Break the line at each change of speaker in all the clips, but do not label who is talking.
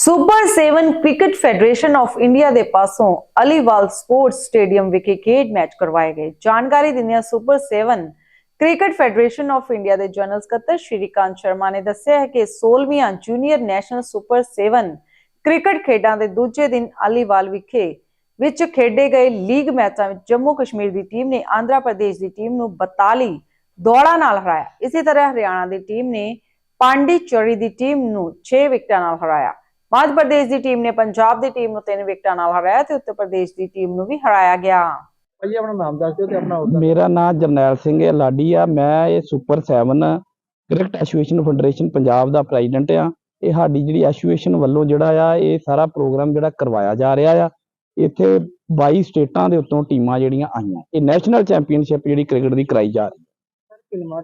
Super 7 cricket federation of India ਦੇ ਪਾਸੋਂ Aliwal sports stadium ਵਿਖੇ ਖੇਡ ਮੈਚ ਕਰਵਾਏ ਗਏ। ਜਾਣਕਾਰੀ ਦਿੰਦਿਆਂ super 7 cricket federation of India ਦੇ ਜਨਰਲ ਸਕੱਤਰ ਸ਼੍ਰੀਕਾਂਤ ਸ਼ਰਮਾ ਨੇ ਦੱਸਿਆ ਹੈ ਕਿ 16ਵੀਂ ਜੂਨੀਅਰ ਨੈਸ਼ਨਲ ਸੁਪਰ 7 ਕ੍ਰਿਕਟ ਖੇਡਾਂ ਦੇ ਦੂਜੇ ਦਿਨ ਅਲੀਵਾਲ ਵਿਖੇ ਵਿੱਚ ਖੇਡੇ ਗਏ ਲੀਗ ਮੈਚਾਂ ਵਿੱਚ ਜੰਮੂ ਕਸ਼ਮੀਰ ਦੀ ਟੀਮ ਨੇ ਆਂਧਰਾ ਪ੍ਰਦੇਸ਼ ਦੀ ਟੀਮ ਨੂੰ 42 ਦੌੜਾਂ ਨਾਲ ਹਰਾਇਆ। ਇਸੇ ਤਰ੍ਹਾਂ ਹਰਿਆਣਾ ਦੀ ਟੀਮ ਨੇ ਪਾਂਡੀਚੇਰੀ ਦੀ ਟੀਮ ਨੂੰ 6 ਵਿਕਟਾਂ ਨਾਲ ਹਰਾਇਆ। ਮੱਧ ਪ੍ਰਦੇਸ਼ ਦੀ ਟੀਮ ਨੇ ਪੰਜਾਬ ਦੀ ਟੀਮ ਨੂੰ 3 ਵਿਕਟਾਂ ਨਾਲ ਹਰਾਇਆ ਤੇ ਉੱਤਰ ਪ੍ਰਦੇਸ਼ ਦੀ ਟੀਮ ਨੂੰ ਵੀ ਹਰਾਇਆ ਗਿਆ।
ਭਾਜੀ ਆਪਣਾ ਨਾਮ ਦੱਸ ਦਿਓ ਤੇ ਆਪਣਾ
ਮੇਰਾ ਨਾਮ ਜਰਨੈਲ ਸਿੰਘ ਹੈ ਲਾਡੀ ਆ। ਮੈਂ ਇਹ super 7 cricket association federation Punjab ਦਾ ਪ੍ਰੈਜ਼ੀਡੈਂਟ ਆ। ਇਹ ਸਾਡੀ ਜਿਹੜੀ ਐਸੋਸੀਏਸ਼ਨ ਵੱਲੋਂ ਜਿਹੜਾ ਆ ਇਹ ਸਾਰਾ ਪ੍ਰੋਗਰਾਮ ਜਿਹੜਾ ਕਰਵਾਇਆ ਜਾ ਰਿਹਾ ਆ। ਇੱਥੇ 22 ਸਟੇਟਾਂ ਦੇ ਉੱਤੋਂ ਟੀਮਾਂ ਜਿਹੜੀਆਂ ਆਈਆਂ। ਇਹ ਨੈਸ਼ਨਲ ਚੈਂਪੀਅਨਸ਼ਿਪ ਜਿਹੜੀ ਕ੍ਰਿਕਟ ਦੀ ਕਰਾਈ ਜਾ ਰਹੀ ਹੈ।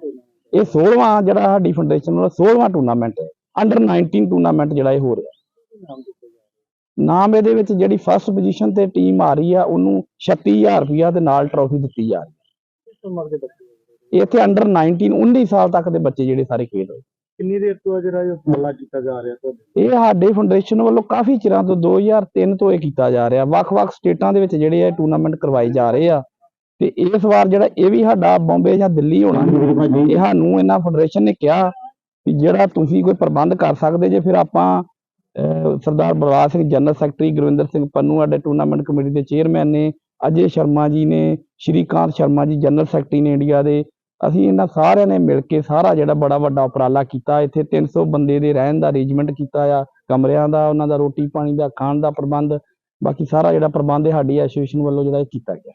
ਇਹ 16ਵਾਂ ਜਿਹੜਾ ਸਾਡੀ ਫੈਡਰੇਸ਼ਨ ਵੱਲੋਂ 16ਵਾਂ ਟੂਰਨਾਮੈਂਟ ਹੈ। ਅੰਡਰ 19 ਟੂਰਨਾਮੈਂਟ ਜਿਹੜਾ ਇਹ ਹੋ ਰਿਹਾ।
ਨਾਮ
ਇਹਦੇ ਵਿੱਚ ਜਿਹੜੀ ਫਸਟ ਪੋਜੀਸ਼ਨ ਤੇ ਟੀਮ ਆ ਰਹੀ ਆ ਉਹਨੂੰ 36000 ਰੁਪਇਆ ਦੇ ਨਾਲ ਟਰੋਫੀ ਦਿੱਤੀ ਜਾ ਰਹੀ
ਹੋ?
ਇੱਥੇ ਅੰਡਰ 19 19 ਸਾਲ ਤੱਕ ਦੇ ਬੱਚੇ ਜਿਹੜੇ ਸਾਰੇ ਖੇਡ ਰਹੇ।
ਕਿੰਨੀ ਦੇਰ ਤੋਂ ਜਿਹੜਾ ਇਹ ਉਪਰਾਲਾ ਕੀਤਾ ਜਾ ਰਿਹਾ ਤੁਹਾਡੇ
ਇਹ ਸਾਡੇ ਫਾਊਂਡੇਸ਼ਨ ਵੱਲੋਂ ਕਾਫੀ ਚਿਰਾਂ ਤੋਂ 2003 ਤੋਂ ਇਹ ਕੀਤਾ ਜਾ ਰਿਹਾ। ਵੱਖ-ਵੱਖ ਸਟੇਟਾਂ ਦੇ ਵਿੱਚ ਜਿਹੜੇ ਇਹ ਟੂਰਨਾਮੈਂਟ ਕਰਵਾਏ ਜਾ ਰਹੇ ਆ। ਤੇ ਇਸ ਵਾਰ ਜਿਹੜਾ ਇਹ ਵੀ ਸਾਡਾ ਬੰਬੇ ਜਾਂ ਦਿੱਲੀ ਹੋਣਾ ਇਹ ਸਾਨੂੰ ਇਹਨਾਂ ਫੈਡਰੇਸ਼ਨ ਨੇ ਕਿਹਾ ਕਿ ਜਿਹੜਾ ਤੁਸੀਂ ਕੋਈ ਪ੍ਰਬੰਧ ਕਰ ਸਕਦੇ ਜੇ ਫਿਰ ਆਪਾਂ ਸਰਦਾਰ ਬਲਰਾਜ ਸਿੰਘ ਜਨਰਲ ਸੈਕਟਰੀ ਗੁਰਵਿੰਦਰ ਸਿੰਘ ਪੰਨੂ ਸਾਡੇ ਟੂਰਨਾਮੈਂਟ ਕਮੇਟੀ ਦੇ ਚੇਅਰਮੈਨ ਨੇ, ਅਜੇ ਸ਼ਰਮਾ ਜੀ ਨੇ ਸ਼੍ਰੀਕਾਂਤ ਸ਼ਰਮਾ ਜੀ ਜਨਰਲ ਸੈਕਟਰੀ ਨੇ ਇੰਡੀਆ ਦੇ, ਅਸੀਂ ਇਹਨਾਂ ਸਾਰਿਆਂ ਨੇ ਮਿਲ ਕੇ ਸਾਰਾ ਜਿਹੜਾ ਬੜਾ ਵੱਡਾ ਉਪਰਾਲਾ ਕੀਤਾ, ਇੱਥੇ 300 ਬੰਦੇ ਦੇ ਰਹਿਣ ਦਾ ਅਰੇਂਜਮੈਂਟ ਕੀਤਾ ਆ, ਕਮਰਿਆਂ ਦਾ, ਉਹਨਾਂ ਦਾ ਰੋਟੀ ਪਾਣੀ ਦਾ, ਖਾਣ ਦਾ ਪ੍ਰਬੰਧ, ਬਾਕੀ ਸਾਰਾ ਜਿਹੜਾ ਪ੍ਰਬੰਧ ਸਾਡੀ ਐਸੋਸੀਏਸ਼ਨ ਵੱਲੋਂ ਜਿਹੜਾ ਇਹ ਕੀਤਾ ਗਿਆ।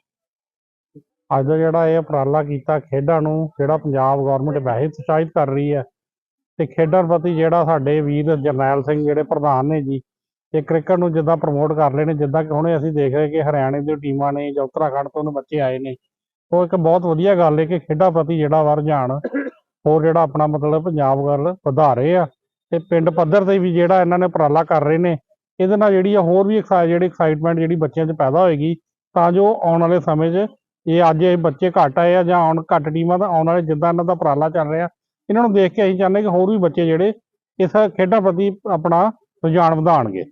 ਅੱਜ ਦਾ ਜਿਹੜਾ ਇਹ ਉਪਰਾਲਾ ਕੀਤਾ ਖੇਡਾਂ ਨੂੰ, ਜਿਹੜਾ ਪੰਜਾਬ ਗਵਰਨਮੈਂਟ ਵੈਸੇ ਉਤਸ਼ਾਹਿਤ ਕਰ ਰਹੀ ਹੈ ਤੇ ਖੇਡਾਂ ਪ੍ਰਤੀ ਜਿਹੜਾ ਸਾਡੇ ਵੀਰ ਜਰਨੈਲ ਸਿੰਘ ਜਿਹੜੇ ਪ੍ਰਧਾਨ ਨੇ ਜੀ, ਇਹ ਕ੍ਰਿਕਟ ਨੂੰ ਜਿੱਦਾਂ ਪ੍ਰਮੋਟ ਕਰ ਰਹੇ ਨੇ, ਜਿੱਦਾਂ ਕਿ ਹੁਣੇ ਅਸੀਂ ਦੇਖ ਰਹੇ ਕਿ ਹਰਿਆਣੇ ਦੀ ਟੀਮਾਂ ਨੇ ਜਾਂ ਉੱਤਰਾਖੰਡ ਤੋਂ ਉਹਨੂੰ ਬੱਚੇ ਆਏ ਨੇ। ਉਹ ਇੱਕ ਬਹੁਤ ਵਧੀਆ ਗੱਲ ਹੈ ਕਿ ਖੇਡਾਂ ਪ੍ਰਤੀ ਜਿਹੜਾ ਵਾ ਰੁਝਾਨ ਹੋਰ ਜਿਹੜਾ ਆਪਣਾ ਮਤਲਬ ਪੰਜਾਬ ਵੱਲ ਵਧਾ ਰਹੇ ਆ ਤੇ ਪਿੰਡ ਪੱਧਰ ਤੇ ਵੀ ਜਿਹੜਾ ਇਹਨਾਂ ਨੇ ਉਪਰਾਲਾ ਕਰ ਰਹੇ ਨੇ, ਇਹਦੇ ਨਾਲ ਜਿਹੜੀ ਆ ਹੋਰ ਵੀ ਐਕਸਾਈ ਜਿਹੜੀ ਐਕਸਾਈਟਮੈਂਟ ਜਿਹੜੀ ਬੱਚਿਆਂ 'ਚ ਪੈਦਾ ਹੋਏਗੀ, ਤਾਂ ਜੋ ਆਉਣ ਵਾਲੇ ਸਮੇਂ 'ਚ ਇਹ ਅੱਜ ਇਹ ਬੱਚੇ ਘੱਟ ਆਏ ਆ ਜਾਂ ਆਉਣ ਘੱਟ ਟੀਮਾਂ ਦਾ ਆਉਣ ਵਾਲੇ ਜਿੱਦਾਂ ਇਹਨਾਂ ਦਾ ਉਪਰਾਲਾ ਚੱਲ ਰਿਹਾ ਇਹਨਾਂ ਨੂੰ ਦੇਖ ਕੇ ਅਸੀਂ ਚਾਹੁੰਦੇ ਕਿ ਹੋਰ ਵੀ ਬੱਚੇ ਜਿਹੜੇ ਇਸ ਖੇਡਾਂ ਪ੍ਰਤੀ ਆਪਣਾ ਰੁਝਾਨ ਵਧਾਉਣਗੇ।